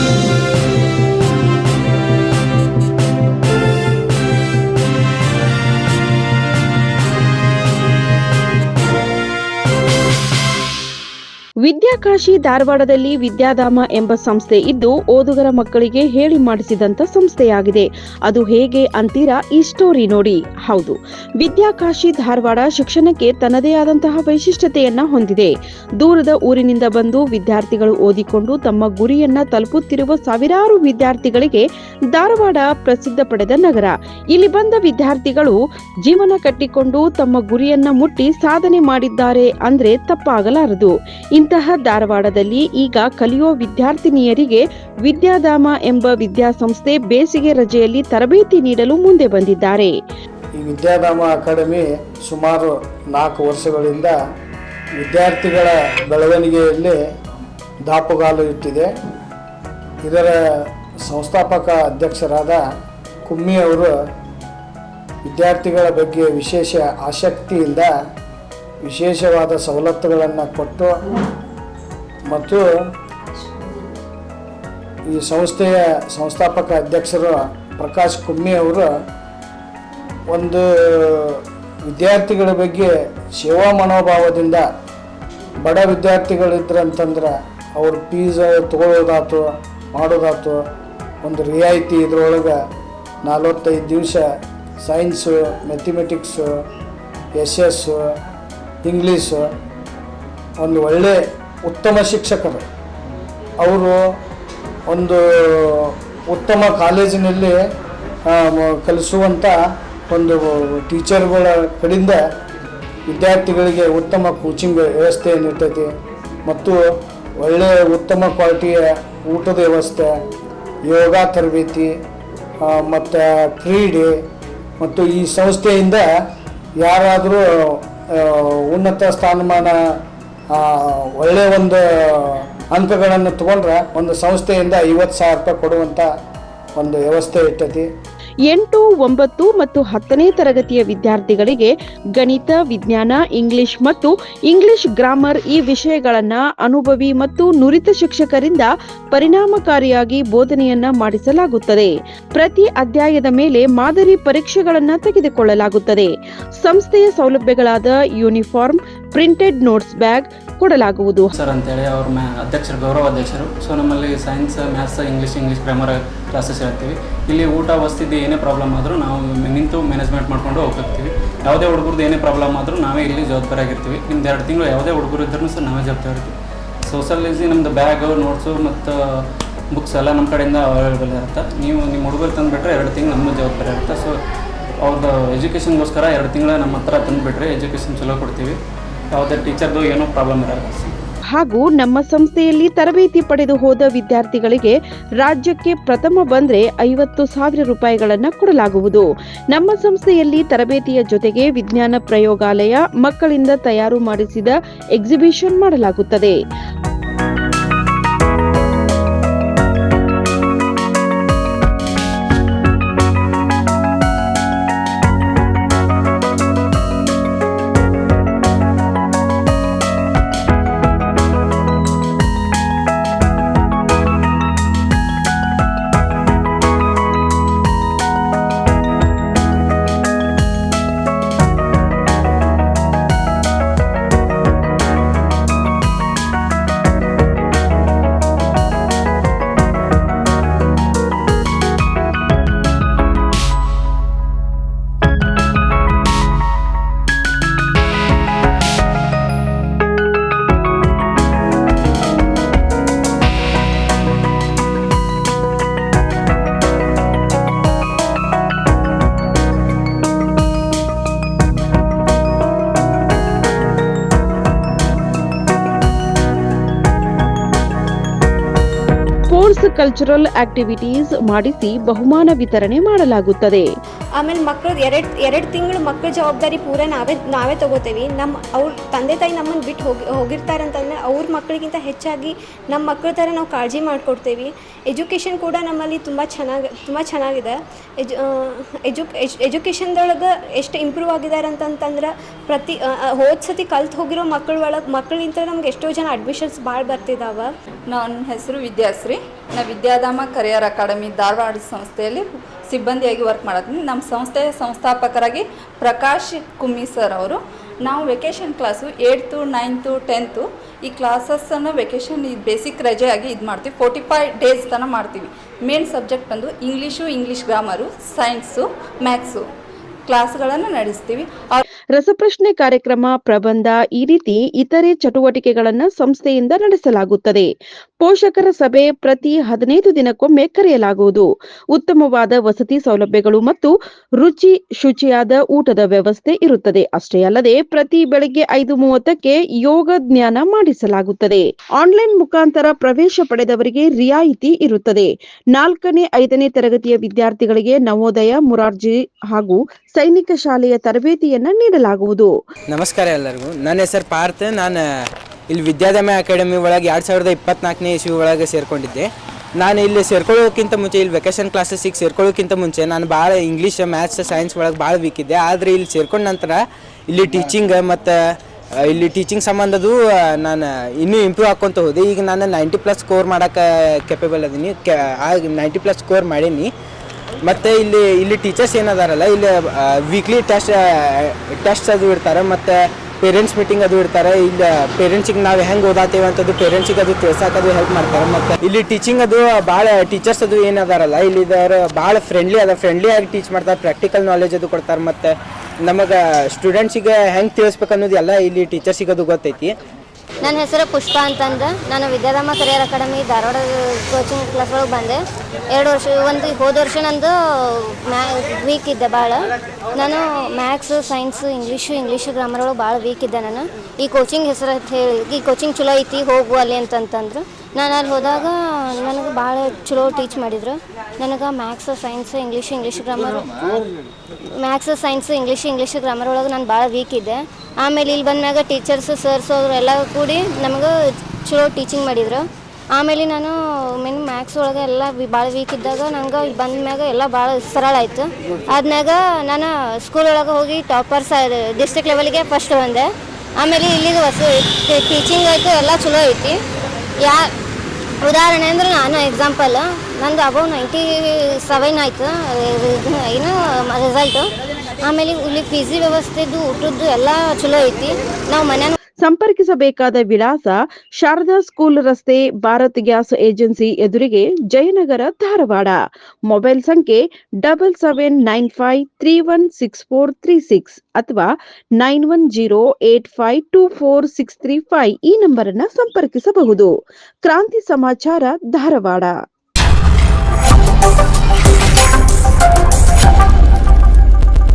Thank you. Vidyakashi ಧಾರವಾಡದಲ್ಲಿ ವಿದ್ಯಾಧಾಮ ಎಂಬ ಸಂಸ್ಥೆ ಇದ್ದು ಓದುಗರ ಮಕ್ಕಳಿಗೆ ಹೇಳಿ ಮಾಡಿಸಿದಂತ ಸಂಸ್ಥೆಯಾಗಿದೆ. ಅದು ಹೇಗೆ ಅಂತೀರಾ ಈ ಸ್ಟೋರಿ ನೋಡಿ. ಹೌದು, ವಿದ್ಯಾಕಾಶಿ ಧಾರವಾಡ ಶಿಕ್ಷಣಕ್ಕೆ ತನ್ನದೇ ಆದಂತಹ ವೈಶಿಷ್ಟ್ಯತೆಯನ್ನ ಹೊಂದಿದೆ. ದೂರದ ಊರಿನಿಂದ ಬಂದು ವಿದ್ಯಾರ್ಥಿಗಳು ಓದಿಕೊಂಡು ತಮ್ಮ ಗುರಿಯನ್ನ ತಲುಪುತ್ತಿರುವ ಸಾವಿರಾರು ವಿದ್ಯಾರ್ಥಿಗಳಿಗೆ ಧಾರವಾಡ ಪ್ರಸಿದ್ಧ ಪಡೆದ ನಗರ. ಇಲ್ಲಿ ಬಂದ ವಿದ್ಯಾರ್ಥಿಗಳು ಜೀವನ ಕಟ್ಟಿಕೊಂಡು ತಮ್ಮ ಗುರಿಯನ್ನ ಮುಟ್ಟಿ ಸಾಧನೆ ಮಾಡಿದ್ದಾರೆ ಅಂದ್ರೆ ತಪ್ಪಾಗಲಾರದು. ಇಂತಹ ಧಾರವಾಡದಲ್ಲಿ ಈಗ ಕಲಿಯೋ ವಿದ್ಯಾರ್ಥಿನಿಯರಿಗೆ ವಿದ್ಯಾಧಾಮ ಎಂಬ ವಿದ್ಯಾಸಂಸ್ಥೆ ಬೇಸಿಗೆ ರಜೆಯಲ್ಲಿ ತರಬೇತಿ ನೀಡಲು ಮುಂದೆ ಬಂದಿದ್ದಾರೆ. ಈ ವಿದ್ಯಾಧಾಮ ಅಕಾಡೆಮಿ ಸುಮಾರು ನಾಲ್ಕು ವರ್ಷಗಳಿಂದ ವಿದ್ಯಾರ್ಥಿಗಳ ಬೆಳವಣಿಗೆಯಲ್ಲಿ ದಾಪುಗಾಲು ಇಟ್ಟಿದೆ. ಇದರ ಸಂಸ್ಥಾಪಕ ಅಧ್ಯಕ್ಷರಾದ ಕುಮ್ಮಿ ಅವರು ವಿದ್ಯಾರ್ಥಿಗಳ ಬಗ್ಗೆ ವಿಶೇಷ ಆಸಕ್ತಿಯಿಂದ ವಿಶೇಷವಾದ ಸವಲತ್ತುಗಳನ್ನು ಕೊಟ್ಟು ಮತ್ತು ಈ ಸಂಸ್ಥೆಯ ಸಂಸ್ಥಾಪಕ ಅಧ್ಯಕ್ಷರು ಪ್ರಕಾಶ್ ಕುಮ್ಮಿ ಅವರು ಒಂದು ವಿದ್ಯಾರ್ಥಿಗಳ ಬಗ್ಗೆ ಸೇವಾ ಮನೋಭಾವದಿಂದ ಬಡ ವಿದ್ಯಾರ್ಥಿಗಳಿದ್ರಂತಂದ್ರೆ ಅವ್ರ ಫೀಸ್ ತೊಗೊಳ್ಳೋದಾತು ಮಾಡೋದಾತು ಒಂದು ರಿಯಾಯಿತಿ ಇದ್ರೊಳಗೆ ನಲವತ್ತೈದು ದಿವಸ science mathematics S S English, ಒಂದು ಒಳ್ಳೆ ಉತ್ತಮ ಶಿಕ್ಷಕರು. ಅವರು ಒಂದು ಉತ್ತಮ ಕಾಲೇಜಿನಲ್ಲಿ ಕಲಿಸುವಂಥ ಒಂದು ಟೀಚರ್ಗಳ ಕಡೆಯಿಂದ ವಿದ್ಯಾರ್ಥಿಗಳಿಗೆ ಉತ್ತಮ ಕೋಚಿಂಗ್ ವ್ಯವಸ್ಥೆ ಏನಿರ್ತೈತಿ ಮತ್ತು ಒಳ್ಳೆಯ ಉತ್ತಮ ಕ್ವಾಲಿಟಿಯ ಊಟದ ವ್ಯವಸ್ಥೆ, ಯೋಗ ತರಬೇತಿ ಮತ್ತು ಕ್ರೀಡೆ ಮತ್ತು ಈ ಸಂಸ್ಥೆಯಿಂದ ಯಾರಾದರೂ ಉನ್ನತ ಸ್ಥಾನಮಾನ ಒಳ್ಳೆಯ ಒಂದು ಅಂಕಗಳನ್ನು ತಗೊಂಡ್ರೆ ಒಂದು ಸಂಸ್ಥೆಯಿಂದ ಐವತ್ತು ಸಾವಿರ ರೂಪಾಯಿ ಕೊಡುವಂಥ ಒಂದು ವ್ಯವಸ್ಥೆ ಇಟ್ಟೈತಿ ಎಂಟು, ಒಂಬತ್ತು ಮತ್ತು ಹತ್ತನೇ ತರಗತಿಯ ವಿದ್ಯಾರ್ಥಿಗಳಿಗೆ ಗಣಿತ, ವಿಜ್ಞಾನ, ಇಂಗ್ಲಿಷ್ ಮತ್ತು ಇಂಗ್ಲಿಷ್ ಗ್ರಾಮರ್ ಈ ವಿಷಯಗಳನ್ನ ಅನುಭವಿ ಮತ್ತು ನುರಿತ ಶಿಕ್ಷಕರಿಂದ ಪರಿಣಾಮಕಾರಿಯಾಗಿ ಬೋಧನೆಯನ್ನ ಮಾಡಿಸಲಾಗುತ್ತದೆ. ಪ್ರತಿ ಅಧ್ಯಾಯದ ಮೇಲೆ ಮಾದರಿ ಪರೀಕ್ಷೆಗಳನ್ನ ತೆಗೆದುಕೊಳ್ಳಲಾಗುತ್ತದೆ. ಸಂಸ್ಥೆಯ ಸೌಲಭ್ಯಗಳಾದ ಯೂನಿಫಾರ್ಮ್ ಪ್ರಿಂಟೆಡ್ ನೋಟ್ಸ್ ಬ್ಯಾಗ್ ಕೊಡಲಾಗುವುದು. ಸರ್ ಅಂತೇಳಿ ಅವ್ರ ಮ್ಯಾ ಅಧ್ಯಕ್ಷರು, ಗೌರವ ಅಧ್ಯಕ್ಷರು. ಸೊ ನಮ್ಮಲ್ಲಿ science maths English English grammar classes ಇರ್ತೀವಿ. ಇಲ್ಲಿ ಊಟ ವಸ್ತಿದ್ದು ಏನೇ ಪ್ರಾಬ್ಲಮ್ ಆದರೂ ನಾವು ನಿಂತು ಮ್ಯಾನೇಜ್ಮೆಂಟ್ ಮಾಡ್ಕೊಂಡು ಹೋಗ್ತೀವಿ ಯಾವುದೇ ಹುಡುಗರದ್ದು ಏನೇ ಪ್ರಾಬ್ಲಮ್ ಆದರೂ ನಾವೇ ಇಲ್ಲಿ ಜವಾಬ್ದಾರಾಗಿರ್ತೀವಿ ನಿಮ್ದು ಎರಡು ತಿಂಗಳು ಯಾವುದೇ ಹುಡುಗರು ಇದ್ದರೂ ಸರ್ ನಾವೇ ಜವಾಬ್ದಾರಿ ಇರ್ತೀವಿ. ಇಸಿ ನಮ್ಮದು ಬ್ಯಾಗು ನೋಟ್ಸು ಮತ್ತು ಬುಕ್ಸ್ ಎಲ್ಲ ನಮ್ಮ ಕಡೆಯಿಂದ ಅವೈಲೇಬಲ್ ಇರುತ್ತೆ. ನೀವು ನಿಮ್ಮ ಹುಡುಗರು ತಂದುಬಿಟ್ರೆ ಎರಡು ತಿಂಗಳು ನಮ್ಮ ಜವಾಬ್ದಾರಿ ಇರುತ್ತೆ. ಸೊ ಅವ್ರದ್ದು ಎಜುಕೇಷನ್ಗೋಸ್ಕರ ಎರಡು ತಿಂಗಳು ನಮ್ಮ ಹತ್ರ ತಂದುಬಿಟ್ರೆ ಎಜುಕೇಷನ್ ಚಲೋ ಕೊಡ್ತೀವಿ. ಯಾವುದೇ ಟೀಚರ್ದು ಏನೋ ಪ್ರಾಬ್ಲಮ್ ಇರಲ್ಲ. ಹಾಗೂ ನಮ್ಮ ಸಂಸ್ಥೆಯಲ್ಲಿ ತರಬೇತಿ ಪಡೆದು ಹೋದ ವಿದ್ಯಾರ್ಥಿಗಳಿಗೆ ರಾಜ್ಯಕ್ಕೆ ಪ್ರಥಮ ಬಂದ್ರೆ ಐವತ್ತು ಸಾವಿರ ರೂಪಾಯಿಗಳನ್ನು ಕೊಡಲಾಗುವುದು. ನಮ್ಮ ಸಂಸ್ಥೆಯಲ್ಲಿ ತರಬೇತಿಯ ಜೊತೆಗೆ ವಿಜ್ಞಾನ ಪ್ರಯೋಗಾಲಯ ಮಕ್ಕಳಿಂದ ತಯಾರು ಮಾಡಿಸಿದ ಎಕ್ಸಿಬಿಷನ್ ಮಾಡಲಾಗುತ್ತದೆ. ಕಲ್ಚರಲ್ ಆಕ್ಟಿವಿಟೀಸ್ ಮಾಡಿಸಿ ಬಹುಮಾನ ವಿತರಣೆ ಮಾಡಲಾಗುತ್ತದೆ. ಆಮೇಲೆ ಮಕ್ಕಳು ಎರಡು ಎರಡು ತಿಂಗಳು ಮಕ್ಕಳ ಜವಾಬ್ದಾರಿ ಪೂರ ನಾವೇ ನಾವೇ ತಗೋತೇವೆ. ನಮ್ಮ ಅವ್ರ ತಂದೆ ತಾಯಿ ನಮ್ಮನ್ನು ಬಿಟ್ಟು ಹೋಗಿ ಹೋಗಿರ್ತಾರೆ ಅಂತಂದ್ರೆ ಅವ್ರ ಮಕ್ಕಳಿಗಿಂತ ಹೆಚ್ಚಾಗಿ ನಮ್ಮ ಮಕ್ಕಳ ಥರ ನಾವು ಕಾಳಜಿ ಮಾಡಿಕೊಡ್ತೇವೆ. ಎಜುಕೇಷನ್ ಕೂಡ ನಮ್ಮಲ್ಲಿ ತುಂಬ ಚೆನ್ನಾಗಿ ತುಂಬ ಚೆನ್ನಾಗಿದೆ. ಎಜು ಎಜು ಎಜುಕೇಷನ್ದೊಳಗೆ ಎಷ್ಟು ಇಂಪ್ರೂವ್ ಆಗಿದ್ದಾರೆ ಅಂತಂತಂದ್ರೆ ಪ್ರತಿ ಹೋದ ಸತಿ ಕಲ್ತು ಹೋಗಿರೋ ಮಕ್ಕಳ ಒಳಗೆ ಮಕ್ಕಳಿಂದ ನಮ್ಗೆ ಎಷ್ಟೋ ಜನ ಅಡ್ಮಿಷನ್ಸ್ ಭಾಳ ಬರ್ತಿದ್ದಾವೆ ನನ್ನ ಹೆಸರು ವಿದ್ಯಾಶ್ರೀ. ನಾ ವಿದ್ಯಾಧಾಮ ಕರಿಯರ್ ಅಕಾಡೆಮಿ ಧಾರವಾಡ ಸಂಸ್ಥೆಯಲ್ಲಿ ಸಿಬ್ಬಂದಿಯಾಗಿ ವರ್ಕ್ ಮಾಡತ್ತೀನಿ. ನಮ್ಮ ಸಂಸ್ಥೆಯ ಸಂಸ್ಥಾಪಕರಾಗಿ ಪ್ರಕಾಶ್ ಕುಮ್ಮಿ ಸರ್ ಅವರು. ನಾವು vacation class eighth ninth tenth ಈ ಕ್ಲಾಸಸ್ಸನ್ನು ವೆಕೇಷನ್ ಇದು ಬೇಸಿಕ್ ರಜೆಯಾಗಿ ಇದು ಮಾಡ್ತೀವಿ. ಫೋರ್ಟಿ ಫೈವ್ ಡೇಸ್ ತನಕ ಮಾಡ್ತೀವಿ. ಮೇನ್ ಸಬ್ಜೆಕ್ಟ್ ಬಂದು English English grammar science maths ಕ್ಲಾಸ್ಗಳನ್ನು ನಡೆಸ್ತೀವಿ. ಅವ್ರ ರಸಪ್ರಶ್ನೆ ಕಾರ್ಯಕ್ರಮ, ಪ್ರಬಂಧ ಈ ರೀತಿ ಇತರೆ ಚಟುವಟಿಕೆಗಳನ್ನು ಸಂಸ್ಥೆಯಿಂದ ನಡೆಸಲಾಗುತ್ತದೆ. ಪೋಷಕರ ಸಭೆ ಪ್ರತಿ ಹದಿನೈದು ದಿನಕ್ಕೊಮ್ಮೆ ಕರೆಯಲಾಗುವುದು. ಉತ್ತಮವಾದ ವಸತಿ ಸೌಲಭ್ಯಗಳು ಮತ್ತು ರುಚಿ ಶುಚಿಯಾದ ಊಟದ ವ್ಯವಸ್ಥೆ ಇರುತ್ತದೆ. ಅಷ್ಟೇ ಅಲ್ಲದೆ ಪ್ರತಿ ಬೆಳಗ್ಗೆ ಐದು ಮೂವತ್ತಕ್ಕೆ ಯೋಗ ಜ್ಞಾನ ಮಾಡಿಸಲಾಗುತ್ತದೆ. ಆನ್ಲೈನ್ ಮುಖಾಂತರ ಪ್ರವೇಶ ಪಡೆದವರಿಗೆ ರಿಯಾಯಿತಿ ಇರುತ್ತದೆ. ನಾಲ್ಕನೇ, ಐದನೇ ತರಗತಿಯ ವಿದ್ಯಾರ್ಥಿಗಳಿಗೆ ನವೋದಯ, ಮುರಾರ್ಜಿ ಹಾಗೂ ಸೈನಿಕ ಶಾಲೆಯ ತರಬೇತಿಯನ್ನ ನೀಡಲಾಗುವುದು ನಮಸ್ಕಾರ ಎಲ್ಲರಿಗೂ. ನನ್ನ ಹೆಸರು ಪಾರ್ಥ. ನಾನು ಇಲ್ಲಿ ವಿದ್ಯಾಧಾಮ ಅಕಾಡೆಮಿ ಒಳಗೆ ಎರಡು ಸಾವಿರದ ಇಪ್ಪತ್ನಾಲ್ಕನೇ ಇಸ್ವಿ ಒಳಗೆ ಸೇರ್ಕೊಂಡಿದ್ದೆ. ನಾನು ಇಲ್ಲಿ ಸೇರ್ಕೊಳ್ಳೋಕ್ಕಿಂತ ಮುಂಚೆ, ಇಲ್ಲಿ ವೆಕೇಷನ್ ಕ್ಲಾಸಸ್ಸಿಗೆ ಸೇರ್ಕೊಳ್ಳೋಕ್ಕಿಂತ ಮುಂಚೆ ನಾನು ಭಾಳ ಇಂಗ್ಲೀಷ್ ಮ್ಯಾಥ್ಸ್ ಸೈನ್ಸ್ ಒಳಗೆ ಭಾಳ ವೀಕ್ ಇದ್ದೆ. ಆದರೆ ಇಲ್ಲಿ ಸೇರ್ಕೊಂಡ ನಂತರ ಇಲ್ಲಿ ಟೀಚಿಂಗ್ ಮತ್ತು, ಇಲ್ಲಿ ಟೀಚಿಂಗ್ ಸಂಬಂಧದ್ದು ನಾನು ಇನ್ನೂ ಇಂಪ್ರೂವ್ ಹಾಕ್ಕೊಂತ ಹೋದೆ. ಈಗ ನಾನು ನೈಂಟಿ ಪ್ಲಸ್ ಸ್ಕೋರ್ ಮಾಡೋಕ್ಕೆ ಕೆಪೇಬಲ್ ಅದೀನಿ. ಕ್ಯಾ ಆಗ ನೈಂಟಿ ಪ್ಲಸ್ ಸ್ಕೋರ್ ಮಾಡೀನಿ. ಮತ್ತು ಇಲ್ಲಿ ಇಲ್ಲಿ ಟೀಚರ್ಸ್ ಏನದಾರಲ್ಲ, ಇಲ್ಲಿ ವೀಕ್ಲಿ ಟೆಸ್ಟ್ ಟೆಸ್ಟ್ ಅದು ಇಡ್ತಾರೆ, ಮತ್ತು ಪೇರೆಂಟ್ಸ್ ಮೀಟಿಂಗ್ ಅದು ಇಡ್ತಾರೆ, ಇಲ್ಲಿ ಪೇರೆಂಟ್ಸಿಗೆ ನಾವು ಹೆಂಗೆ ಓದಾತೀವಿ ಅಂತದ್ದು ಪೇರೆಂಟ್ಸಿಗೆ ಅದು ಅದು ಹೆಲ್ಪ್ ಮಾಡ್ತಾರೆ, ಮತ್ತು ಇಲ್ಲಿ ಟೀಚಿಂಗ್ ಅದು ಭಾಳ ಟೀಚರ್ಸ್ ಅದು ಏನದಾರಲ್ಲ, ಇಲ್ಲಿ ಭಾಳ ಫ್ರೆಂಡ್ಲಿ ಅದ ಫ್ರೆಂಡ್ಲಿ ಆಗಿ ಟೀಚ್ ಮಾಡ್ತಾರೆ ಪ್ರಾಕ್ಟಿಕಲ್ ನಾಲೆಜ್ ಅದು ಕೊಡ್ತಾರೆ, ಮತ್ತು ನಮಗೆ ಸ್ಟೂಡೆಂಟ್ಸಿಗೆ ಹೆಂಗೆ ತಿಳಿಸ್ಬೇಕು ಅನ್ನೋದು ಎಲ್ಲ ಇಲ್ಲಿ ಟೀಚರ್ಸಿಗೆ ಅದು ಗೊತ್ತೈತಿ. ನನ್ನ ಹೆಸರು ಪುಷ್ಪ ಅಂತಂದ್ರೆ ನಾನು Vidyadhama career academy Dharwad coaching class ಒಳಗೆ ಬಂದೆ. ಎರಡು ವರ್ಷ, ಒಂದು ಹೋದ ವರ್ಷ ನಂದು ಮ್ಯಾ ವೀಕ್ ಇದ್ದೆ ಭಾಳ ನಾನು maths science English English grammar ಒಳಗೆ ಭಾಳ ವೀಕ್ ಇದ್ದೆ ನಾನು. ಈ ಕೋಚಿಂಗ್ ಹೆಸರು ಹೇಳಿ, ಈ ಕೋಚಿಂಗ್ ಚಲೋ ಐತಿ, ಹೋಗು ಅಲ್ಲಿ ಅಂತಂತಂದ್ರು. ನಾನು ಅಲ್ಲಿ ಹೋದಾಗ ನನಗೆ ಭಾಳ ಚಲೋ ಟೀಚ್ ಮಾಡಿದ್ರು. ನನಗೆ maths science English English grammar maths science English English grammar ಒಳಗೆ ನಾನು ಭಾಳ ವೀಕ್ ಇದ್ದೆ. ಆಮೇಲೆ ಇಲ್ಲಿ ಬಂದ್ಮ್ಯಾಗ ಟೀಚರ್ಸ್ ಸರ್ಸ್ ಅವರು ಎಲ್ಲ ಕೂಡಿ ನಮಗೆ ಚಲೋ ಟೀಚಿಂಗ್ ಮಾಡಿದ್ರು. ಆಮೇಲೆ ನಾನು ಮೀನ್ ಮ್ಯಾಥ್ಸ್ ಒಳಗೆ ಎಲ್ಲ ಭಾಳ ವೀಕ್ ಇದ್ದಾಗ ನಂಗೆ ಇಲ್ಲಿ ಬಂದ್ಮ್ಯಾಗ ಎಲ್ಲ ಭಾಳ ಸರಳ ಆಯಿತು. ಆದ್ಮ್ಯಾಗ ನಾನು ಸ್ಕೂಲ್ ಒಳಗೆ ಹೋಗಿ ಟಾಪರ್ಸ್ ಡಿಸ್ಟ್ರಿಕ್ಟ್ ಲೆವೆಲ್ಗೆ ಫಸ್ಟ್ ಬಂದೆ. ಆಮೇಲೆ ಇಲ್ಲಿಗೆ ಹೊಸ ಟೀಚಿಂಗ್ ಆಯಿತು, ಎಲ್ಲ ಚಲೋ ಐತಿ. ಯಾ, ಉದಾಹರಣೆ ಅಂದ್ರೆ ನಾನು ಎಕ್ಸಾಂಪಲ್ ನಂದು ಅಬೌವ್ ನೈಂಟಿ ಸೆವೆನ್ ಆಯಿತು ಏನು ರಿಸಲ್ಟು ಆಮೇಲೆ ಇಲ್ಲಿ ಪಿ ವ್ಯವಸ್ಥೆದು, ಊಟದ್ದು ಎಲ್ಲ ಚಲೋ ಐತಿ. ನಾವು ಮನೆ ಸಂಪರ್ಕಿಸಬೇಕಾದ ವಿಳಾಸ ಶಾರದಾ ಸ್ಕೂಲ್ ರಸ್ತೆ, ಭಾರತ್ ಗ್ಯಾಸ್ ಏಜೆನ್ಸಿ ಎದುರಿಗೆ ಜಯನಗರ, ಧಾರವಾಡ. ಮೊಬೈಲ್ ಸಂಖ್ಯೆ double seven nine five three one six four three six ಅಥವಾ nine one zero eight five two four six three five ಈ ನಂಬರ್ ಅನ್ನ ಸಂಪರ್ಕಿಸಬಹುದು. ಕ್ರಾಂತಿ ಸಮಾಚಾರ, ಧಾರವಾಡ.